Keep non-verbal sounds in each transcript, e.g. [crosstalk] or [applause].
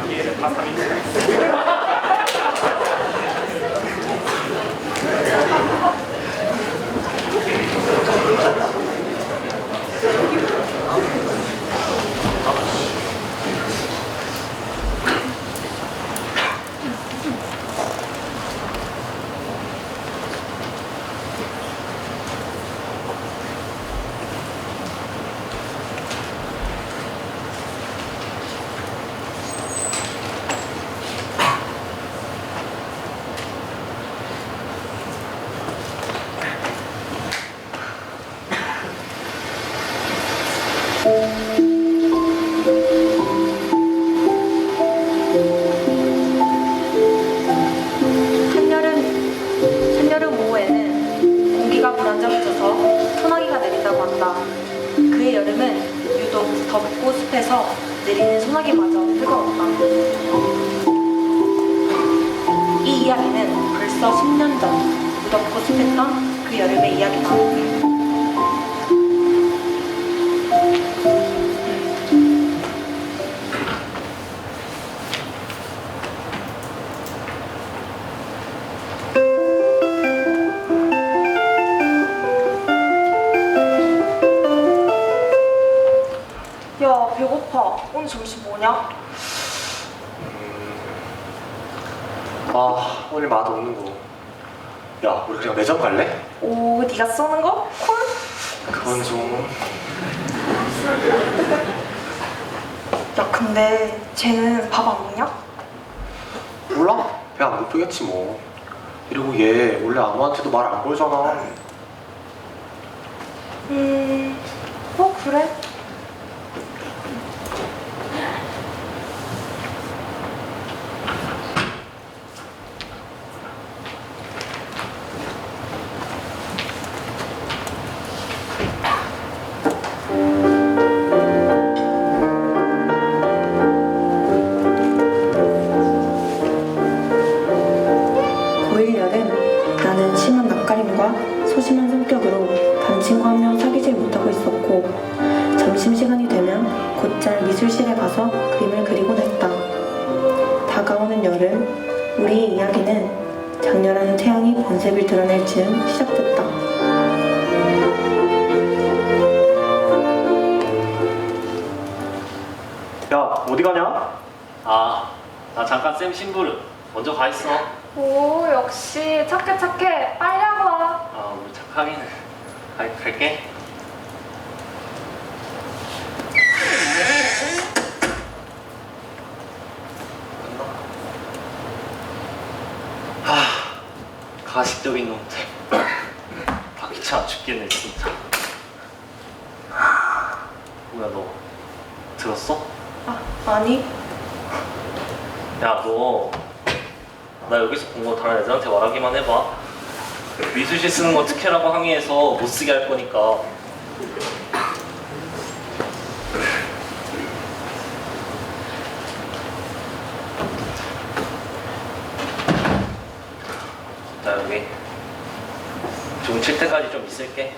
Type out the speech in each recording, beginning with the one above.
piede, pasta mista. 그의 여름은 유독 덥고 습해서 내리는 소나기마저 뜨거웠다. 이 이야기는 벌써 10년 전 무덥고 습했던 그 여름의 이야기다. 점심 뭐냐? 아 오늘 맛 없는 거. 야 우리 그냥 매점 갈래? 오, 네가 쏘는 거? 콜? 그건 좀. 야, 근데 쟤는 밥 안 먹냐? 몰라? 배 안 고프겠지 뭐. 그리고 얘 원래 아무한테도 말 안 걸잖아. 음, 어, 그래? 드러낼 즈음 시작됐다. 야 어디 가냐? 아, 나 잠깐 쌤 심부름. 먼저 가 있어. 오 역시 착해 착해 빨리 하고 와. 아, 우리 착하기는. 갈, 갈게. 가식적인 놈들. 다 귀찮아 죽겠네, 진짜. 뭐야, 너 들었어? 아 아니 야, 너, 나 여기서 본 거 다른 애들한테 말하기만 해봐. 미술실 쓰는 거 특혜라고 항의해서 못 쓰게 할 거니까. 나 여기 좀 칠 때까지 좀 있을게.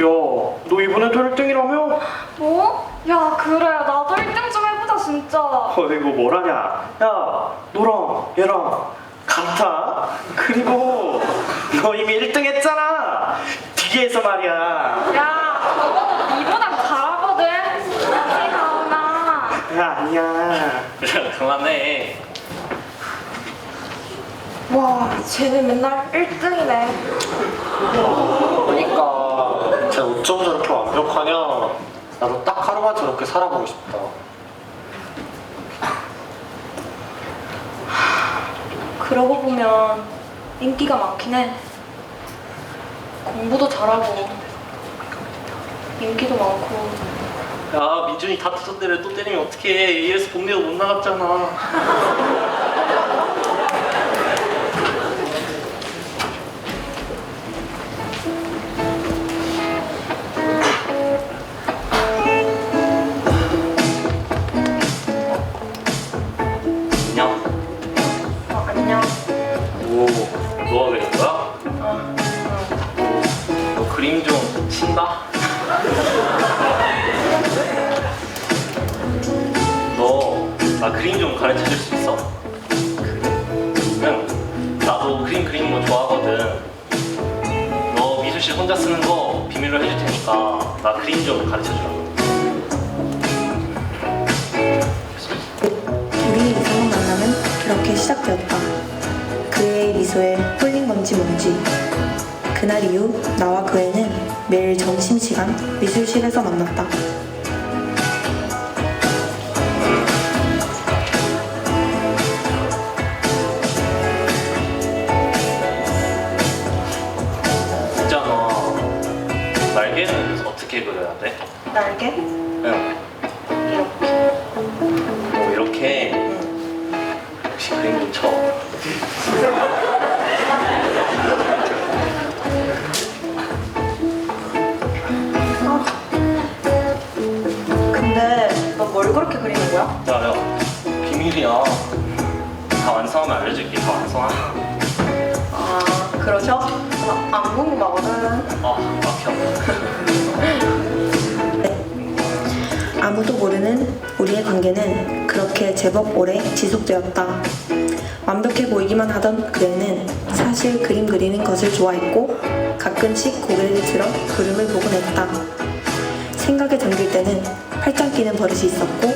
야 너 이번에도 1등이라며? 뭐? 야 그래 나도 1등 좀 해보자 진짜. 어 이거 뭐라냐? 야 너랑 얘랑 같아? 그리고 너 이미 1등 했잖아. 뒤에서 말이야. 야 저거는 니보단 잘하거든. 같이 가오나. 야 아니야. [laughs] 그만해. 와 쟤는 맨날 1등이네. 그러니까 쟤 어쩜 저렇게 완벽하냐? 나도 딱 하루만 저렇게 살아보고 싶다. 그러고 보면 인기가 많긴 해. 공부도 잘하고 인기도 많고. 야 민준이 다 터졌는데 또 때리면 어떡해. 이래서 공대도 못 나갔잖아 [laughs] 시작되었다. 그의 미소에 홀린 건지 뭔지. 그날 이후 나와 그 애는 매일 점심시간 미술실에서 만났다. 있잖아. 날개는 어떻게 그려야 돼? 날개? 응. 뭘 그렇게 그리는 거야? 야야 비밀이야. 다 완성하면 알려줄게. 다 완성하면. 아, 그러셔? 나 안 궁금하거든. 아 막혀. 아무도 모르는 우리의 관계는 그렇게 제법 오래 지속되었다. 완벽해 보이기만 하던 그애는 사실 그림 그리는 것을 좋아했고 가끔씩 고개를 들어 그림을 보곤 했다. 생각에 잠길 때는 팔짱 끼는 버릇이 있었고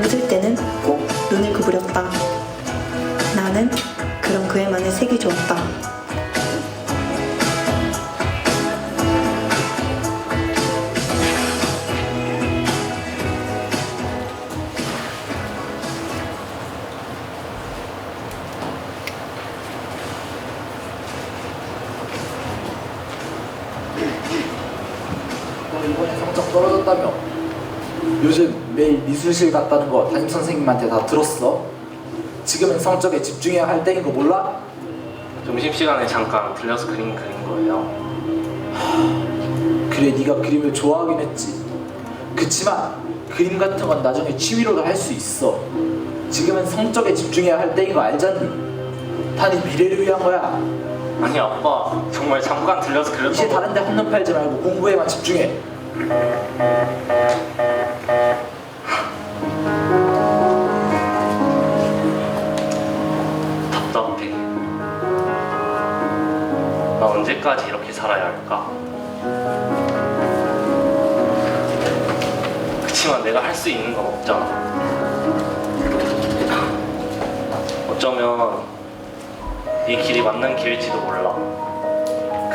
웃을 때는 꼭 눈을 구부렸다. 나는 그런 그애만의 색이 좋았다. 미술실 갔다는 거 담임 선생님한테 다 들었어? 지금은 성적에 집중해야 할 때인 거 몰라? 점심시간에 잠깐 들려서 그림 그린 거예요. 그래 네가 그림을 좋아하긴 했지 그치만 그림 같은 건 나중에 취미로도 할 수 있어 지금은 성적에 집중해야 할 때인 거 알잖니? 다네 미래를 위한 거야 아니 아빠 정말 잠깐 들려서 그렸던 이제 거. 다른 데 한눈 팔지 말고 공부에만 집중해. 언제까지 이렇게 살아야 할까? 그치만 내가 할 수 있는 건 없잖아. 어쩌면 이 길이 맞는 길일지도 몰라.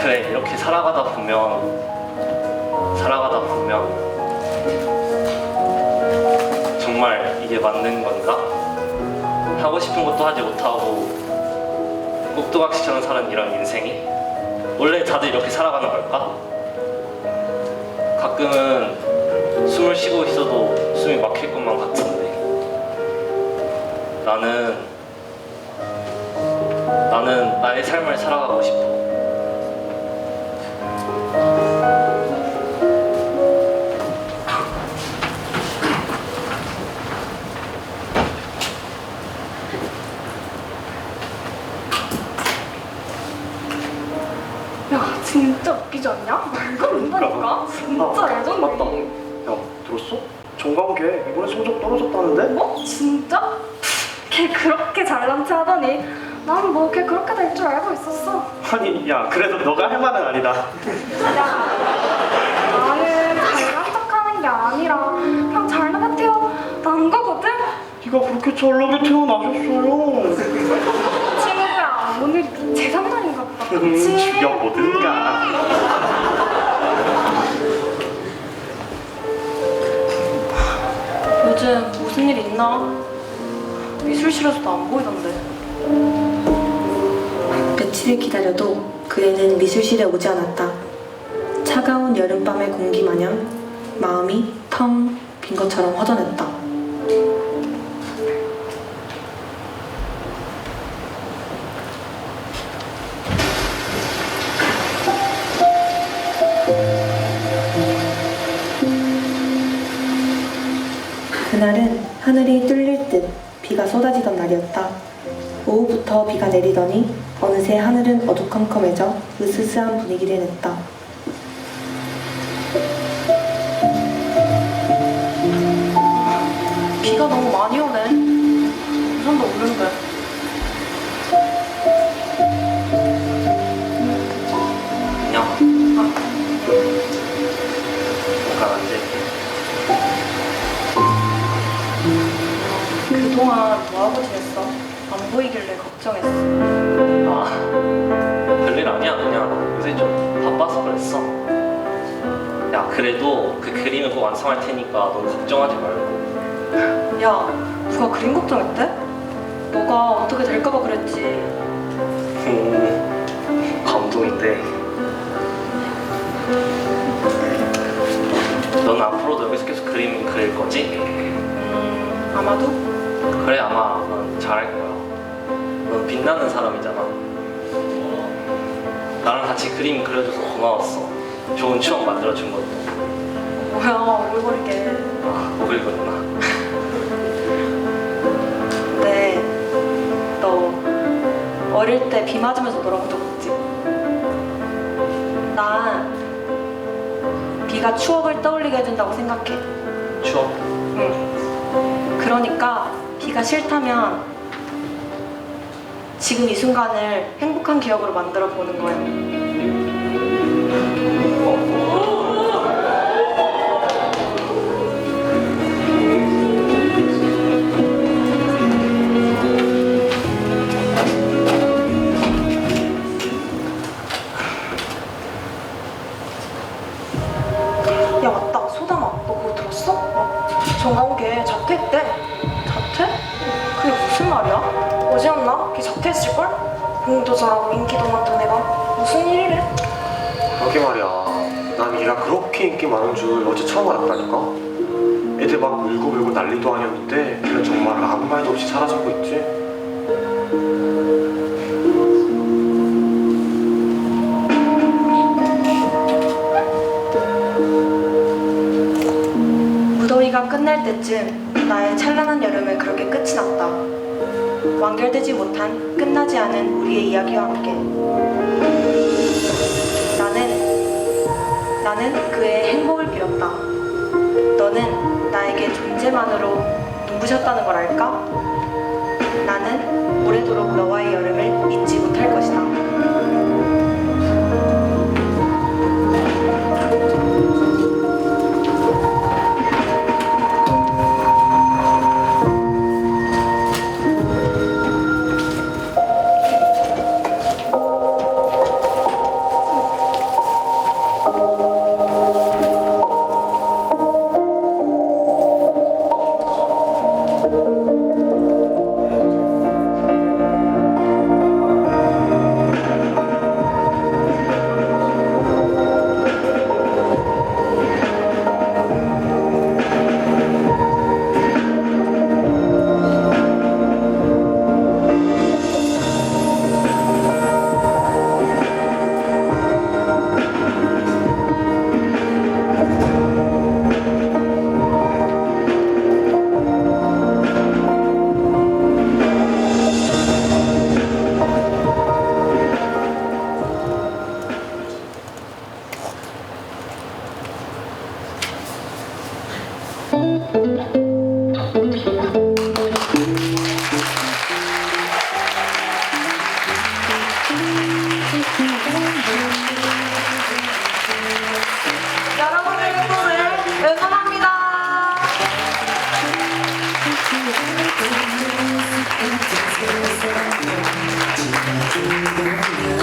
그래, 이렇게 살아가다 보면, 살아가다 보면, 정말 이게 맞는 건가? 하고 싶은 것도 하지 못하고 꼭두각시처럼 사는 이런 인생이 원래 다들 이렇게 살아가는 걸까? 가끔은 숨을 쉬고 있어도 숨이 막힐 것만 같은데 나는 나는 나의 삶을 살아가고 싶어 잘나게 태어나셨어요. 친구야 오늘 제3날인가 보다 음, 그치? 죽여보든가. 요즘 무슨 일 있나? 미술실에서도 안 보이던데. 며칠을 기다려도 그 애는 미술실에 오지 않았다. 차가운 여름밤의 공기 마냥 마음이 텅 빈 것처럼 허전했다. 그날은 하늘이 뚫릴 듯 비가 쏟아지던 날이었다. 오후부터 비가 내리더니 어느새 하늘은 어두컴컴해져 으스스한 분위기를 냈다. 비가 너무 많이 오네. 이 정도 그래도 그 그림을 꼭 완성할 테니까 넌 걱정하지 말고 야, 누가 그림 걱정했대? 너가 어떻게 될까봐 그랬지. 음, 감동인데 넌 앞으로도 여기서 계속 그림 그릴 거지? 음, 아마도? 그래 아마 넌 잘할 거야 넌 빛나는 사람이잖아 나랑 같이 그림 그려줘서 고마웠어 좋은 추억 만들어준 것도 뭐야, 오글거리게. 아 오글거리구나 근데 너 어릴 때 비 맞으면서 놀아본 적 없지? 난 비가 추억을 떠올리게 해준다고 생각해. 추억? 응. 그러니까 비가 싫다면 지금 이 순간을 행복한 기억으로 만들어 보는 거야. 어? 정가온게 자퇴했대 자퇴? 그게 무슨 말이야? 어제였나? 걔 자퇴했을걸? 공도 잘하고 인기도 많던 애가 무슨 일이래? 그러게 말이야. 난 이라 그렇게 인기 많은 줄 어제 처음 알았다니까. 애들 막 울고 불고 난리도 아니었는데 걔는 정말 아무 말도 없이 사라지고 있지. 끝날 때쯤 나의 찬란한 여름은 그렇게 끝이 났다. 완결되지 못한 끝나지 않은 우리의 이야기와 함께 나는 나는 그의 행복을 빌었다. 너는 나에게 존재만으로 눈부셨다는 걸 알까? 나는 오래도록 너와의 여름을 잊지 못할 것이다. Thank you.